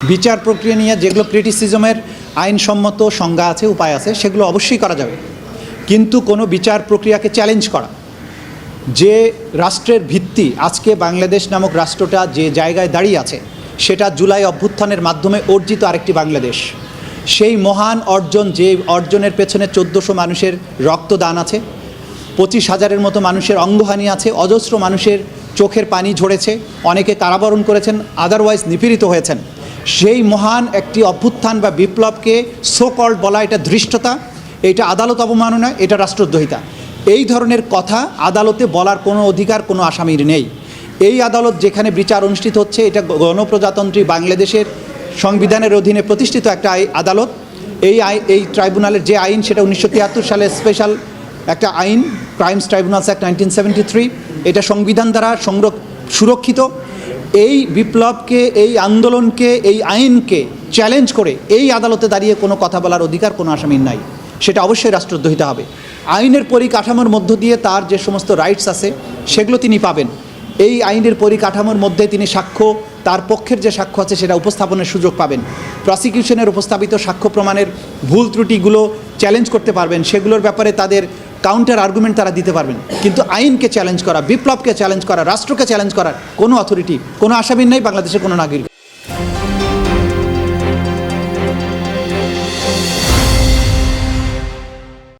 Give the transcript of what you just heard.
বিচার প্রক্রিয়া নিয়ে যেগুলো ক্রিটিসিজমের আইনসম্মত সংজ্ঞা আছে, উপায় আছে, সেগুলো অবশ্যই করা যাবে। কিন্তু কোনো বিচার প্রক্রিয়াকে চ্যালেঞ্জ করা। যে রাষ্ট্রের ভিত্তি আজকে বাংলাদেশ নামক রাষ্ট্রটা যে জায়গায় দাঁড়িয়ে আছে, সেটা জুলাই অভ্যুত্থানের মাধ্যমে অর্জিত আরেকটি বাংলাদেশ। সেই মহান অর্জন, যে অর্জনের পেছনে চোদ্দোশো মানুষের রক্তদান আছে, পঁচিশ হাজারের মতো মানুষের অঙ্গহানি আছে, অজস্র মানুষের চোখের পানি ঝরেছে, অনেকে কারাবরণ করেছেন আদারওয়াইজ নিপীড়িত হয়েছেন। সেই মহান একটি অভ্যুত্থান বা বিপ্লবকে সো কল্ড বলা এটা ধৃষ্টতা, এটা আদালত অবমাননা, এটা রাষ্ট্রদ্রোহিতা। এই ধরনের কথা আদালতে বলার কোনো অধিকার কোনো আসামির নেই। এই আদালত যেখানে বিচার অনুষ্ঠিত হচ্ছে, এটা গণপ্রজাতন্ত্রী বাংলাদেশের সংবিধানের অধীনে প্রতিষ্ঠিত একটা আদালত। এই এই ট্রাইব্যুনালের যে আইন, সেটা উনিশশো তিয়াত্তর সালে স্পেশাল একটা আইন crimes tribunals act nineteen seventy three এটা সংবিধান দ্বারা সংরক সুরক্ষিত। এই বিপ্লবকে, এই আন্দোলনকে, এই আইনকে চ্যালেঞ্জ করে এই আদালতে দাঁড়িয়ে কোনো কথা বলার অধিকার কোনো আসামির নাই। সেটা অবশ্যই রাষ্ট্রদ্রোহিতা হবে। আইনের পরিকাঠামোর মধ্য দিয়ে তার যে সমস্ত রাইটস আছে, সেগুলো তিনি পাবেন। এই আইনের পরিকাঠামোর মধ্যে তিনি সাক্ষ্য, তার পক্ষের যে সাক্ষ্য আছে সেটা উপস্থাপনের সুযোগ পাবেন। প্রসিকিউশনের উপস্থাপিত সাক্ষ্য প্রমাণের ভুল ত্রুটিগুলো চ্যালেঞ্জ করতে পারবেন। সেগুলোর ব্যাপারে তাদের কাউন্টার আর্গুমেন্ট তারা দিতে পারবেন। কিন্তু আইনকে চ্যালেঞ্জ করা, বিপ্লবকে চ্যালেঞ্জ করা, রাষ্ট্রকে চ্যালেঞ্জ করার কোনো অথরিটি কোনো আসামির নেই বাংলাদেশের কোনো নাগরিক।